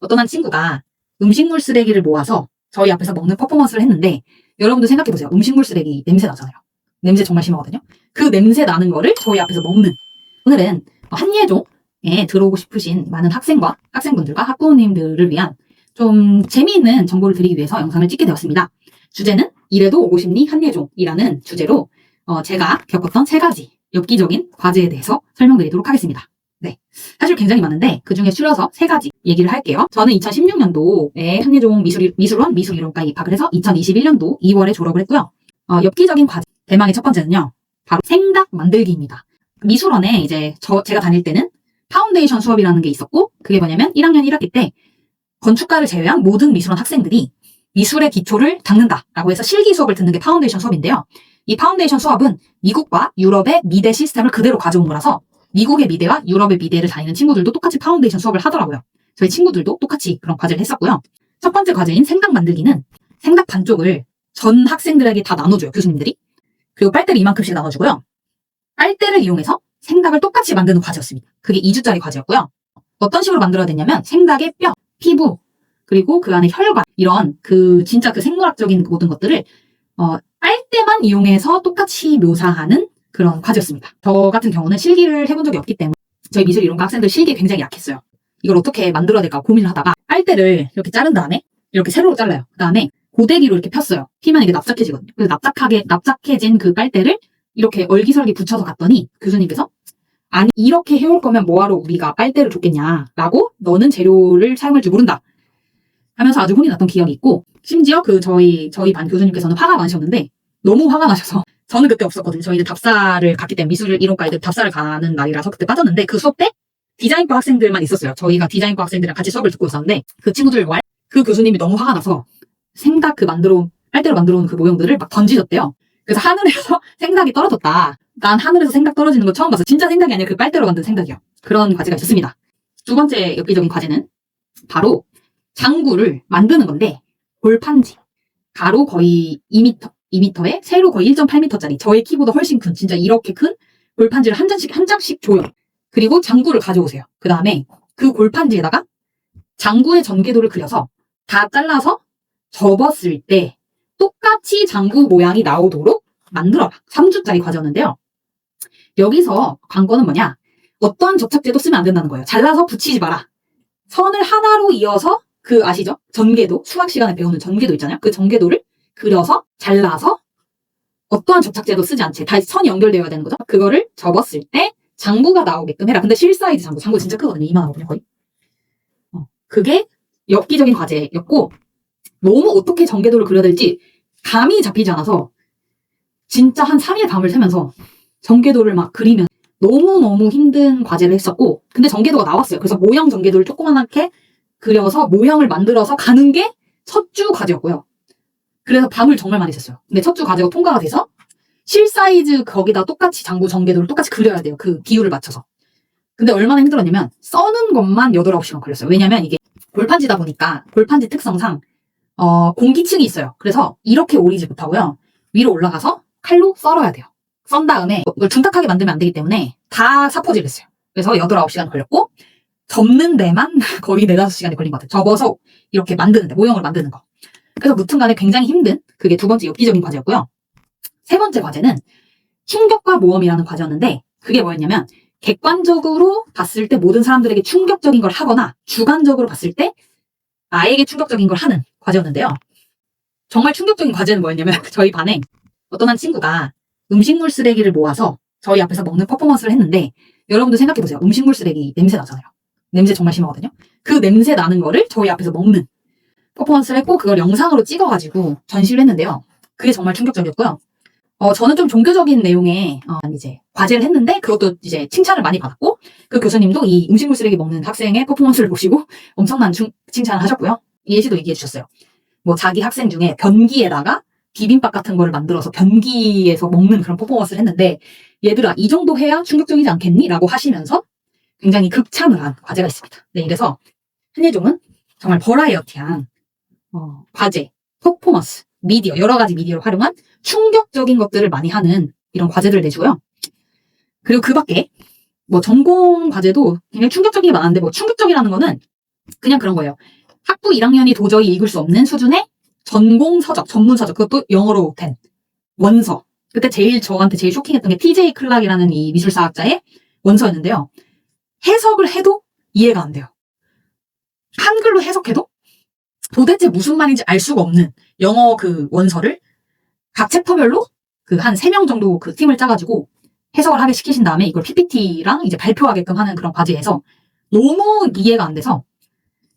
어떤 한 친구가 음식물 쓰레기를 모아서 저희 앞에서 먹는 퍼포먼스를 했는데 여러분도 생각해보세요. 음식물 쓰레기 냄새 나잖아요. 냄새 정말 심하거든요. 그 냄새 나는 거를 저희 앞에서 먹는 오늘은 한예종에 들어오고 싶으신 많은 학생과 학생분들과 학부모님들을 위한 좀 재미있는 정보를 드리기 위해서 영상을 찍게 되었습니다. 주제는 이래도 오고 싶니 한예종이라는 주제로 어, 제가 겪었던 세 가지 엽기적인 과제에 대해서 설명드리도록 하겠습니다. 네. 사실 굉장히 많은데 그 중에 추려서 세 가지 얘기를 할게요. 저는 2016년도에 한예종 미술, 미술원 미술이론과 입학을 해서 2021년도 2월에 졸업을 했고요. 어, 엽기적인 과제, 대망의 첫 번째는요. 바로 생닭 만들기입니다. 미술원에 이제 저, 제가 다닐 때는 파운데이션 수업이라는 게 있었고 그게 뭐냐면 1학년 1학기 때 건축가를 제외한 모든 미술원 학생들이 미술의 기초를 닦는다라고 해서 실기 수업을 듣는 게 파운데이션 수업인데요. 이 파운데이션 수업은 미국과 유럽의 미대 시스템을 그대로 가져온 거라서 미국의 미대와 유럽의 미대를 다니는 친구들도 똑같이 파운데이션 수업을 하더라고요. 저희 친구들도 똑같이 그런 과제를 했었고요. 첫 번째 과제인 생닭 만들기는 생닭 반쪽을 전 학생들에게 다 나눠줘요, 교수님들이. 그리고 빨대를 이만큼씩 나눠주고요. 빨대를 이용해서 생닭을 똑같이 만드는 과제였습니다. 그게 2주짜리 과제였고요. 어떤 식으로 만들어야 되냐면 생닭의 뼈, 피부, 그리고 그 안에 혈관, 이런 그 진짜 그 생물학적인 모든 것들을 어, 빨대만 이용해서 똑같이 묘사하는 그런 과제였습니다. 저 같은 경우는 실기를 해본 적이 없기 때문에 저희 미술 이론과 학생들 실기에 굉장히 약했어요. 이걸 어떻게 만들어야 될까 고민을 하다가 빨대를 이렇게 자른 다음에 이렇게 세로로 잘라요. 그 다음에 고데기로 이렇게 폈어요. 피면 이게 납작해지거든요. 그래서 납작하게 납작해진 그 빨대를 이렇게 얼기설기 붙여서 갔더니 교수님께서 아니 이렇게 해올 거면 뭐하러 우리가 빨대를 줬겠냐라고 너는 재료를 사용할 줄 모른다 하면서 아주 혼이 났던 기억이 있고 심지어 그 저희 저희 반 교수님께서는 화가 나셨는데 너무 화가 나셔서 저는 그때 없었거든요. 저희는 답사를 갔기 때문에 미술 이론과 애들 답사를 가는 날이라서 그때 빠졌는데 그 수업 때 디자인과 학생들만 있었어요. 저희가 디자인과 학생들이랑 같이 수업을 듣고 있었는데 그 친구들 말그 교수님이 너무 화가 나서 생각 그 만들어 온 빨대로 만들어 온 그 모형들을 막 던지셨대요. 그래서 하늘에서 생각이 떨어졌다. 난 하늘에서 생각 떨어지는 거 처음 봤어. 진짜 생각이 아니라 그 빨대로 만든 생각이요. 그런 과제가 있었습니다. 두 번째 엽기적인 과제는 바로 장구를 만드는 건데 골판지 가로 거의 2m, 2m에 세로 거의 1.8m짜리 저의 키보다 훨씬 큰 진짜 이렇게 큰 골판지를 한 장씩 한 장씩 줘요. 그리고 장구를 가져오세요. 그 다음에 그 골판지에다가 장구의 전개도를 그려서 다 잘라서 접었을 때 똑같이 장구 모양이 나오도록 만들어라. 3주짜리 과제였는데요. 여기서 관건은 뭐냐? 어떠한 접착제도 쓰면 안 된다는 거예요. 잘라서 붙이지 마라. 선을 하나로 이어서 그 아시죠? 전개도 수학 시간에 배우는 전개도 있잖아요. 그 전개도를 그려서 잘라서 어떠한 접착제도 쓰지 않지. 다시 선이 연결되어야 되는 거죠. 그거를 접었을 때 장구가 나오게끔 해라. 근데 실사이즈 장구, 장구 진짜 크거든요. 이만하거든요, 거의. 어, 그게 엽기적인 과제였고 너무 어떻게 전개도를 그려야 될지 감이 잡히지 않아서 진짜 한 3일 밤을 새면서 전개도를 막 그리면 너무너무 힘든 과제를 했었고 근데 전개도가 나왔어요. 그래서 모형 전개도를 조그만하게 그려서 모형을 만들어서 가는 게 첫 주 과제였고요. 그래서 밤을 정말 많이 샜어요. 근데 첫 주 과제가 통과가 돼서 실 사이즈 거기다 똑같이 장구 전개도를 똑같이 그려야 돼요. 그 비율을 맞춰서. 근데 얼마나 힘들었냐면 써는 것만 8, 9시간 걸렸어요. 왜냐면 이게 골판지다 보니까 골판지 특성상 어, 공기층이 있어요. 그래서 이렇게 오리지 못하고요. 위로 올라가서 칼로 썰어야 돼요. 썬 다음에 이걸 둔탁하게 만들면 안 되기 때문에 다 사포질 했어요. 그래서 8, 9시간 걸렸고 접는 데만 거의 4, 5시간이 걸린 것 같아요. 접어서 이렇게 만드는 데, 모형을 만드는 거. 그래서 무튼간에 굉장히 힘든 그게 두 번째 엽기적인 과제였고요. 세 번째 과제는 충격과 모험이라는 과제였는데 그게 뭐였냐면 객관적으로 봤을 때 모든 사람들에게 충격적인 걸 하거나 주관적으로 봤을 때 나에게 충격적인 걸 하는 과제였는데요. 정말 충격적인 과제는 뭐였냐면 저희 반에 어떤 한 친구가 음식물 쓰레기를 모아서 저희 앞에서 먹는 퍼포먼스를 했는데 여러분도 생각해보세요. 음식물 쓰레기 냄새 나잖아요. 냄새 정말 심하거든요. 그 냄새 나는 거를 저희 앞에서 먹는 퍼포먼스를 했고 그걸 영상으로 찍어가지고 전시를 했는데요. 그게 정말 충격적이었고요. 어, 저는 좀 종교적인 내용의 어, 이제 과제를 했는데 그것도 이제 칭찬을 많이 받았고 그 교수님도 이 음식물 쓰레기 먹는 학생의 퍼포먼스를 보시고 엄청난 중- 칭찬을 하셨고요. 예시도 얘기해 주셨어요. 뭐 자기 학생 중에 변기에다가 비빔밥 같은 거를 만들어서 변기에서 먹는 그런 퍼포먼스를 했는데 얘들아 이 정도 해야 충격적이지 않겠니? 라고 하시면서 굉장히 극찬을 한 과제가 있습니다. 네, 이래서 한예종은 정말 버라이어티한 어, 과제, 퍼포먼스, 미디어, 여러 가지 미디어를 활용한 충격적인 것들을 많이 하는 이런 과제들을 내주고요. 그리고 그 밖에 뭐 전공 과제도 굉장히 충격적인 게 많은데 뭐 충격적이라는 거는 그냥 그런 거예요. 학부 1학년이 도저히 읽을 수 없는 수준의 전공 서적, 전문 서적, 그것도 영어로 된 원서. 그때 제일 저한테 제일 쇼킹했던 게 TJ 클락이라는 이 미술사학자의 원서였는데요. 해석을 해도 이해가 안 돼요. 한글로 해석해도 도대체 무슨 말인지 알 수가 없는 영어 그 원서를 각 챕터별로 그 한 세 명 정도 그 팀을 짜가지고 해석을 하게 시키신 다음에 이걸 PPT랑 이제 발표하게끔 하는 그런 과제에서 너무 이해가 안 돼서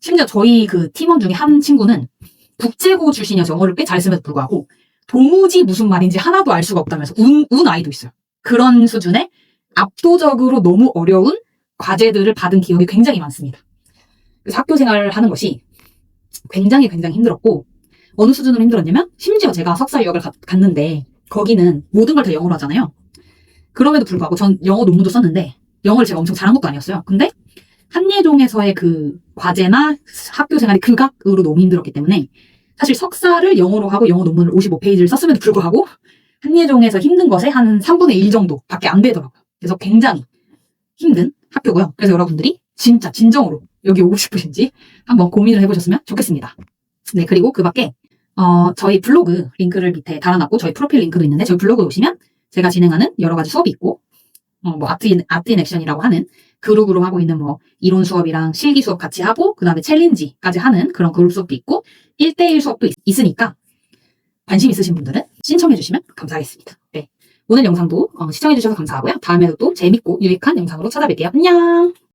심지어 저희 그 팀원 중에 한 친구는 국제고 출신이어서 영어를 꽤 잘했음에도 불구하고 도무지 무슨 말인지 하나도 알 수가 없다면서 운, 운 아이도 있어요. 그런 수준의 압도적으로 너무 어려운 과제들을 받은 기억이 굉장히 많습니다. 그래서 학교 생활을 하는 것이 굉장히 굉장히 힘들었고 어느 수준으로 힘들었냐면 심지어 제가 석사 유학을 가- 갔는데 거기는 모든 걸 다 영어로 하잖아요. 그럼에도 불구하고 전 영어 논문도 썼는데 영어를 제가 엄청 잘한 것도 아니었어요. 근데 한예종에서의 그 과제나 학교 생활이 극악으로 너무 힘들었기 때문에 사실 석사를 영어로 하고 영어 논문을 55페이지를 썼음에도 불구하고 한예종에서 힘든 것의 한 3분의 1 정도밖에 안 되더라고요. 그래서 굉장히 힘든 학교고요. 그래서 여러분들이 진짜 진정으로 여기 오고 싶으신지 한번 고민을 해보셨으면 좋겠습니다. 네, 그리고 그 밖에 어, 저희 블로그 링크를 밑에 달아놨고 저희 프로필 링크도 있는데 저희 블로그에 오시면 제가 진행하는 여러 가지 수업이 있고 어, 뭐 아트 인 액션이라고 하는 그룹으로 하고 있는 뭐 이론 수업이랑 실기 수업 같이 하고 그 다음에 챌린지까지 하는 그런 그룹 수업도 있고 1대1 수업도 있, 있으니까 관심 있으신 분들은 신청해 주시면 감사하겠습니다. 네. 오늘 영상도 어, 시청해 주셔서 감사하고요. 다음에도 또 재밌고 유익한 영상으로 찾아뵐게요. 안녕!